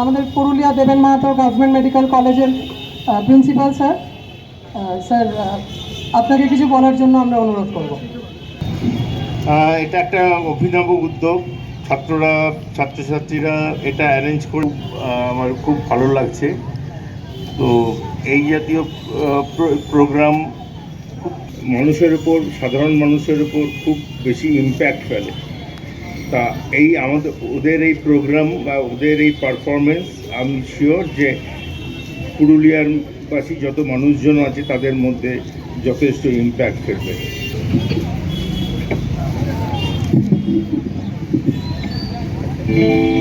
আমাদের Purulia Deben Mahato government medical কলেজের principal sir. Sir আপনাকে কিছু বলার জন্য আমরা অনুরোধ করব। এটা একটা অভিনব উদ্যোগ। ছাত্ররা, ছাত্রছাত্রীরা এটা অ্যারেঞ্জ করে আমার খুব ভালো লাগছে। তো এই জাতীয় প্রোগ্রাম খুব মানুষের উপর, সাধারণ মানুষের উপর খুব বেশি ইম্প্যাক্ট ফেলে। তা এই আমাদের, ওদের এই প্রোগ্রাম বা ওদের এই পারফরমেন্স আমি শিওর যে পুরুলিয়ার বাসী যত মানুষজন আছে, তাদের মধ্যে যথেষ্ট ইম্প্যাক্ট ফেলবে। Música